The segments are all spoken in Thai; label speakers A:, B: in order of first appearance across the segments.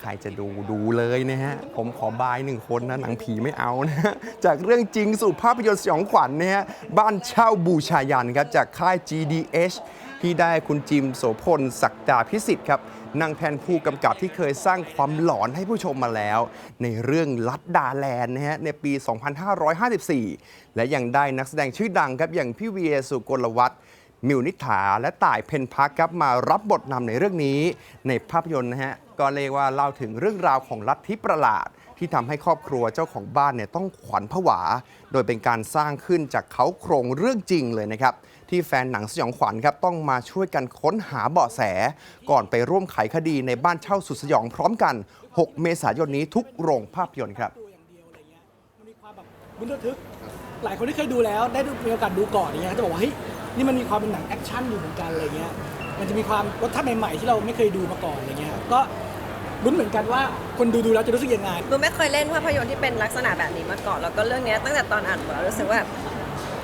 A: ใครจะดูดูเลยนะฮะ ผมขอบายหนึ่งคนนะหนังผีไม่เอานะฮะ จากเรื่องจริงสู่ภาพยนตร์สยองขวัญนะฮะ บ้านเช่าบูชายันครับ จากค่าย GDH ที่ได้คุณจิมโสพลศักดาพิสิทธิ์ครับนางแทนผู้กำกับที่เคยสร้างความหลอนให้ผู้ชมมาแล้ว ในเรื่องลัดดาแลนด์นะฮะในปี 2554 และยังได้นักแสดงชื่อดังครับอย่างพี่เวียสุกลวัฒน์ มิวนิษฐาและต่ายเพนพักครับมารับบทนำในเรื่องนี้ ในภาพยนตร์นะฮะก็เรียกว่าเล่าถึงเรื่องราวของลัทธิประหลาด ที่ทำให้ครอบครัวเจ้าของบ้านเนี่ยต้องขวัญผวา โดยเป็นการสร้างขึ้นจากเขาโครงเรื่องจริงเลยนะครับที่แฟนหนังสยองขวัญครับต้องมาช่วยกันค้นหาเบาะแส ก่อนไปร่วมไขคดีในบ้านเช่าสุดสยองพร้อมกัน 6 เมษายนนี้ทุกโรงภาพยนตร์ครับ
B: มันมีความแบบลุ้นระทึกหลายคนที่เคยดูแล้วได้ดูมีโอกาสดูก่อนอย่างเงี้ยจะบอกว่าเฮ้ย นี่มันมีความเป็นหนังแอคชั่นอยู่เหมือนกันอะไรเงี้ย มันจะมีความรสชาติใหม่ๆที่เราไม่เคยดูมาก่อนอะไรเงี้ย ก็ลุ้นเหมือนกันว่าคนดูดูแล้วจะรู้สึกยังไง
C: ดูไม่เคยเล่นภาพยนตร์ที่เป็นลักษณะแบบนี้มาก่อน แล้วก็เรื่องเนี้ยตั้งแต่ตอนอ่านบทแล้วรู้สึกว่า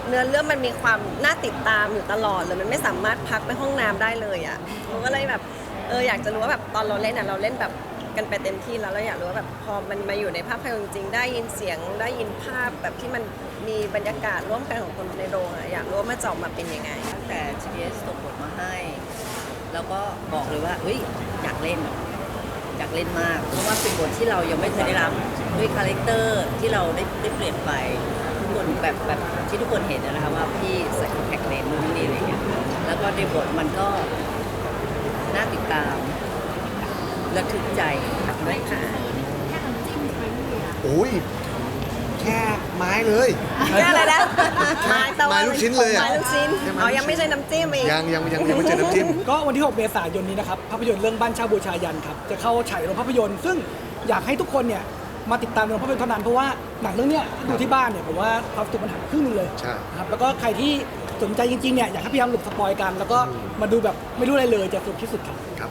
C: เนื้อเรื่องมันมีความน่าติดตามอยู่ตลอดเลยมันไม่สามารถพักไปห้องน้ำได้เลยอะมันก็เลยแบบเอออยากจะรู้ว่าแบบตอนเราเล่นอะเราเล่นแบบ กันไปเต็มที่แล้วเราอยากรู้ว่าแบบพอมันมาอยู่ในภาพยนตร์จริงได้ยินเสียงได้ยินภาพแบบที่มันมีบรรยากาศร่วมกันของคนในโรงอะอยากรู้ว่ามันจะออกมาเป็นยังไง
D: ตั้งแต่ GDS ส่งบทมาให้ แล้วก็บอกเลยว่าเฮ้ยอยากเล่น อยากเล่นมาก เพราะว่าเป็นบทที่เรายังไม่เคยได้รับด้วยคาแรคเตอร์ที่เราได้ได้เปลี่ยนไปทุกคนแบบแบบที่ทุกคนเห็นนะคะว่าพี่ใส่คอนแทคเลนส์นู่นนี่อะไรเงี้ยแล้วก็ในบทมันก็น่าติดตาม ระทึกใจ
C: ไม่ค่ะ
E: โอ้ยแค่ไม้เลย
C: แค่อะไรนะไม้ตะวัน
E: ไม้ลูกชิ้นเลยอะ
C: ไม้ลูกชิ้น
E: แค่ไม้
C: อ๋อ
E: ลูกชิ้น
C: ยังไม่ใช่น้ำจิ้มอีก
E: ยังยังยังยังไม่เจอน้ำจิ้ม
B: ก็วันที่ 6 เมษายนนี้นะครับ ภาพยนตร์เรื่องบ้านเช่าบูชายันครับ จะเข้าฉายโรงภาพยนตร์ ซึ่งอยากให้ทุกคนเนี่ยมาติดตามโรงภาพยนตร์เท่านั้นเพราะว่าหนังเรื่องเนี้ยดูที่บ้านเนี่ยผมว่าความสนุกมันหายไปครึ่งหนึงเลย
E: ใช่
B: นะครับแล้วก็ใครที่สนใจจริงๆเนี่ยอยากให้พยายามหลบสปอยกัน แล้วก็มาดูแบบไม่รู้อะไรเลยจะสนุกที่สุดครับ